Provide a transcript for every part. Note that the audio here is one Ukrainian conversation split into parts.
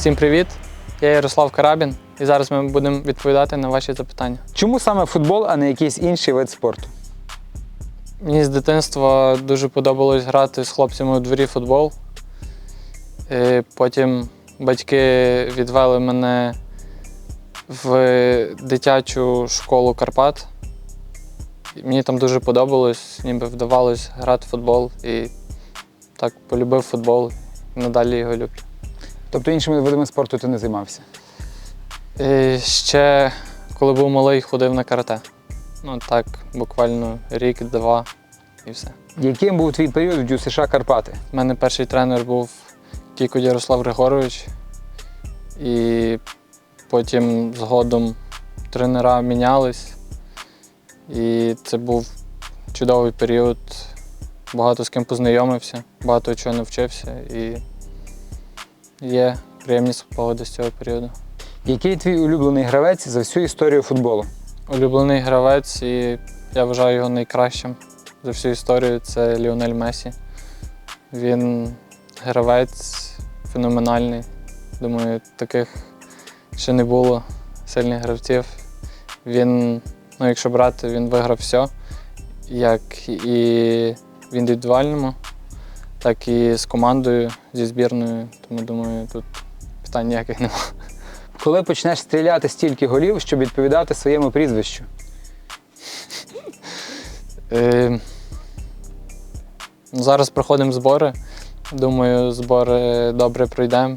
Всім привіт! Я Ярослав Карабін, і зараз ми будемо відповідати на ваші запитання. Чому саме футбол, а не якийсь інший вид спорту? Мені з дитинства дуже подобалось грати з хлопцями у дворі футбол. І потім батьки відвели мене в дитячу школу Карпат. І Мені там дуже подобалось, ніби вдавалось грати в футбол і так полюбив футбол і надалі його люблю. Тобто іншими видами спорту ти не займався? І ще коли був малий, ходив на карате. Ну так, буквально рік-два і все. Яким був твій період в ДЮСШ Карпати? У мене перший тренер був Кіко Ярослав Григорович, і потім згодом тренера мінялись. І це був чудовий період. Багато з ким познайомився, багато чого навчився і є приємні спогади з цього періоду. Який твій улюблений гравець за всю історію футболу? Улюблений гравець, і я вважаю його найкращим за всю історію це Ліонель Месі. Він гравець феноменальний. Думаю, таких ще не було сильних гравців. Він, ну якщо брати, він виграв все, як і в індивідуальному, так і з командою, зі збірною. Тому думаю, тут питань ніяких немає. Коли почнеш стріляти стільки голів, щоб відповідати своєму прізвищу? Е, ну, зараз проходимо збори. Думаю, збори добре пройдемо.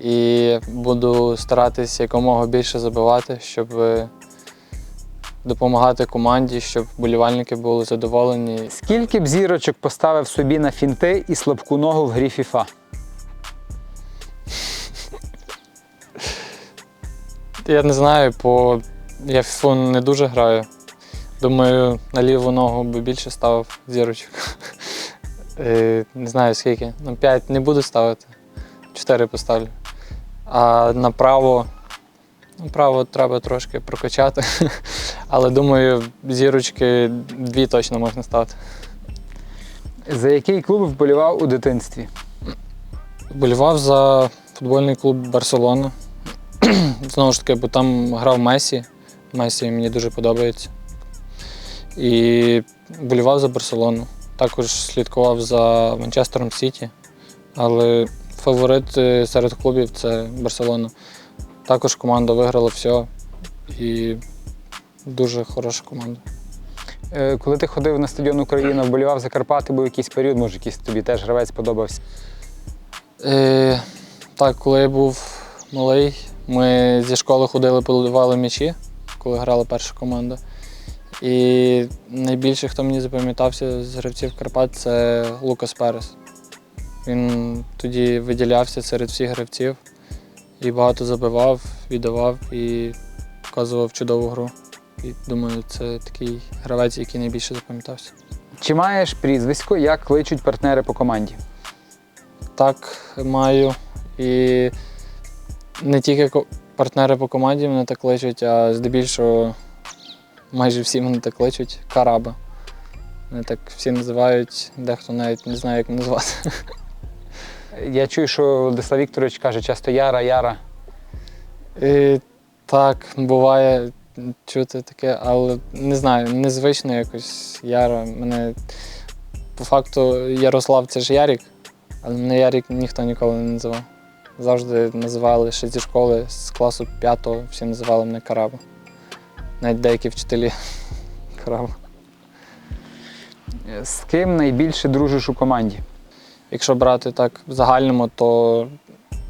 І буду старатися якомога більше забивати, щоб е, допомагати команді, щоб болівальники були задоволені. Скільки б зірочок поставив собі на фінти і слабку ногу в грі FIFA? Я не знаю, бо я в фіфу не дуже граю. Думаю, на ліву ногу би більше ставив зірочок. Е, Не знаю скільки. Ну, 5 не буду ставити. 4 поставлю. А направо, направо треба трошки прокачати. Але думаю, зірочки дві точно можна ставити. За який клуб вболівав у дитинстві? Болівав за футбольний клуб Барселона. Знову ж таки, бо там грав Месі. Месі мені дуже подобається. І болівав за Барселону. Також слідкував за Манчестером Сіті. Але фаворит е, серед клубів це Барселона. Також команда виграла все. І дуже хороша команда. Е, Коли ти ходив на стадіон Україна, вболівав за Карпати, був якийсь період, може, якийсь тобі теж гравець подобався. Е, так, коли я був малий, ми зі школи ходили, поливали м'ячі, коли грала перша команда. І найбільше, хто мені запам'ятався з гравців Карпат, це Лукас Перес. Він тоді виділявся серед всіх гравців і багато забивав, віддавав і показував чудову гру. І думаю, це такий гравець, який найбільше запам'ятався. Чи маєш прізвисько, як кличуть партнери по команді? Так, маю. І не тільки партнери по команді мене так кличуть, а здебільшого майже всі мене так кличуть Караба. Мене так всі називають, дехто навіть не знає, як мене звати. Я чую, що Владислав Вікторович каже часто Яра, Яра. І так, буває чути таке, але не знаю, незвично якось Яра. Мене по факту Ярослав це ж Ярік, але мене Ярік ніхто ніколи не називав. Завжди називали ще зі школи, з класу п'ятого всі називали мене Караба. Навіть деякі вчителі Караба. З ким найбільше дружиш у команді? Якщо брати так в загальному, то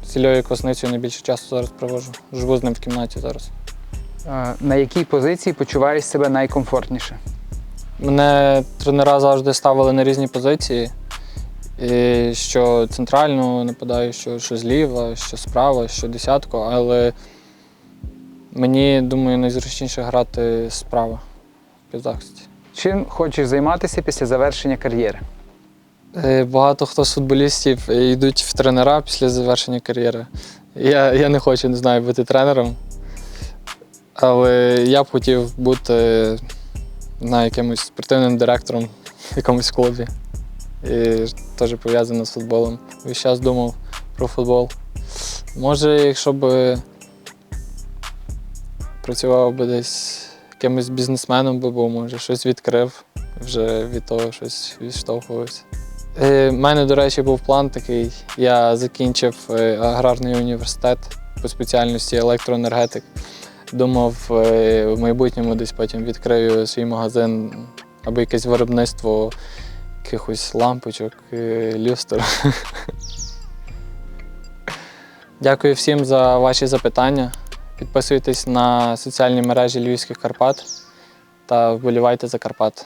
з Ільою Квасницею найбільше часу зараз проводжу. Живу з ним в кімнаті зараз. На якій позиції почуваєш себе найкомфортніше? Мене тренера завжди ставили на різні позиції. І що центрально нападаю, що, що зліва, що справа, що десятку, але мені, думаю, найзручніше грати справа в півзахисті. Чим хочеш займатися після завершення кар'єри? Е, Багато хто з футболістів е, йдуть в тренера після завершення кар'єри. Я, я не хочу, не знаю, бути тренером. Але я б хотів бути знаю, якимось спортивним директором в якомусь клубі. І теж пов'язано з футболом. Весь час думав про футбол. Може, якщо б працював би десь якимось бізнесменом би був, може, щось відкрив, вже від того щось відштовхувався. У мене, до речі, був план такий. Я закінчив е, аграрний університет по спеціальності електроенергетик. Думав, е, в майбутньому десь потім відкрию свій магазин або якесь виробництво якихось лампочок, е, люстр. Дякую всім за ваші запитання. Підписуйтесь на соціальні мережі Львівських Карпат та вболівайте за Карпат.